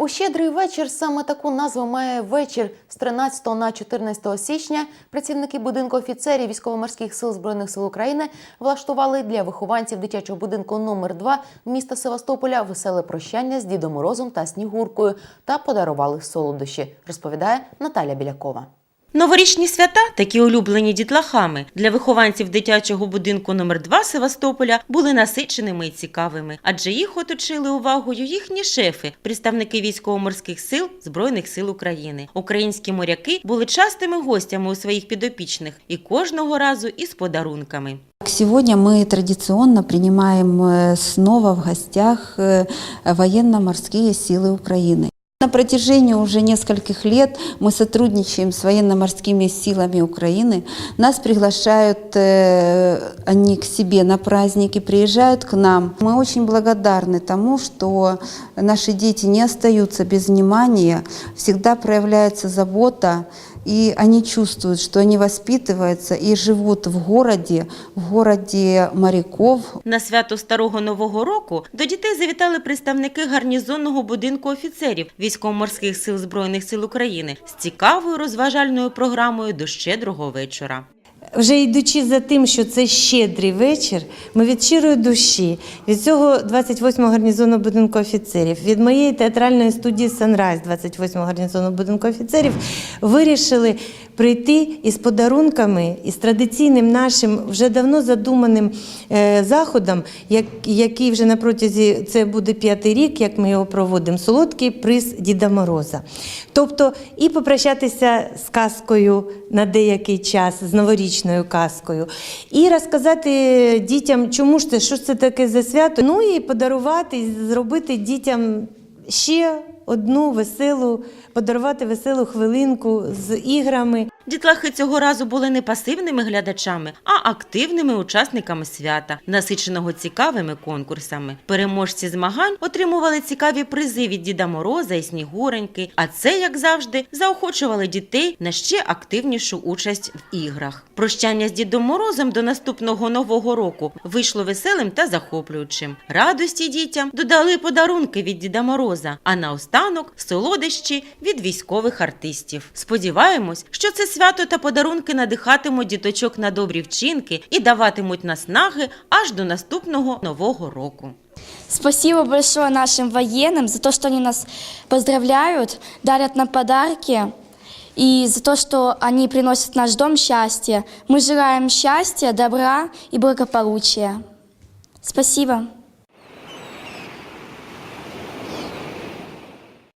У щедрий вечір саме таку назву має вечір з 13 на 14 січня. Працівники будинку офіцерів військово-морських сил збройних сил України влаштували для вихованців дитячого будинку номер 2 міста Севастополя веселе прощання з Дідом Морозом та Снігуркою та подарували солодощі. Розповідає Наталя Білякова. Новорічні свята, такі улюблені дітлахами, для вихованців дитячого будинку номер 2 Севастополя були насиченими і цікавими, адже їх оточили увагою їхні шефи, представники військово-морських сил Збройних сил України. Українські моряки були частими гостями у своїх підопічних і кожного разу із подарунками. Сегодня мы традиционно принимаем э, снова в гостях э, военно-морские силы Украины. На протяжении уже нескольких лет мы сотрудничаем с военно-морскими силами Украины. Нас приглашают э, они к себе на праздники, приезжают к нам. Мы очень благодарны тому, что наши дети не остаются без внимания, всегда проявляется забота, и они чувствуют, что они воспитываются и живут в городе, в городе моряков, На свято Старого Нового року до дітей завітали представники гарнізонного будинку офіцерів військово-морських сил Збройних сил України з цікавою розважальною програмою до щедрого вечора. Вже йдучи за тим, що це щедрий вечір, ми від щирої душі, від цього 28-го гарнізону будинку офіцерів, від моєї театральної студії Санрайз 28-го гарнізону будинку офіцерів, вирішили прийти із подарунками, із традиційним нашим вже давно задуманим е, заходом, як, який вже на протязі це буде п'ятий рік, як ми його проводимо, солодкий приз Діда Мороза. Тобто і попрощатися з казкою на деякий час, з новорічною казкою, і розказати дітям, чому ж це, що ж це таке за свято. Ну і подарувати, зробити дітям ще одну веселу, подарувати веселу хвилинку з іграми. Дітлахи цього разу були не пасивними глядачами, а активними учасниками свята, насиченого цікавими конкурсами. Переможці змагань отримували цікаві призи від Діда Мороза і Снігуреньки, а це, як завжди, заохочували дітей на ще активнішу участь в іграх. Прощання з Дідом Морозом до наступного нового року вийшло веселим та захоплюючим. Радості дітям додали подарунки від Діда Мороза, а наостанок солодощі від військових артистів. Сподіваємось, що це свято та подарунки надихатимуть діточок на добрі вчинки і даватимуть наснаги аж до наступного нового року. Спасибо большое нашим военным за то, что они нас поздравляют, дарят нам подарки и за то, что они приносят в наш дом счастье. Мы желаем счастья, добра и благополучия. Спасибо.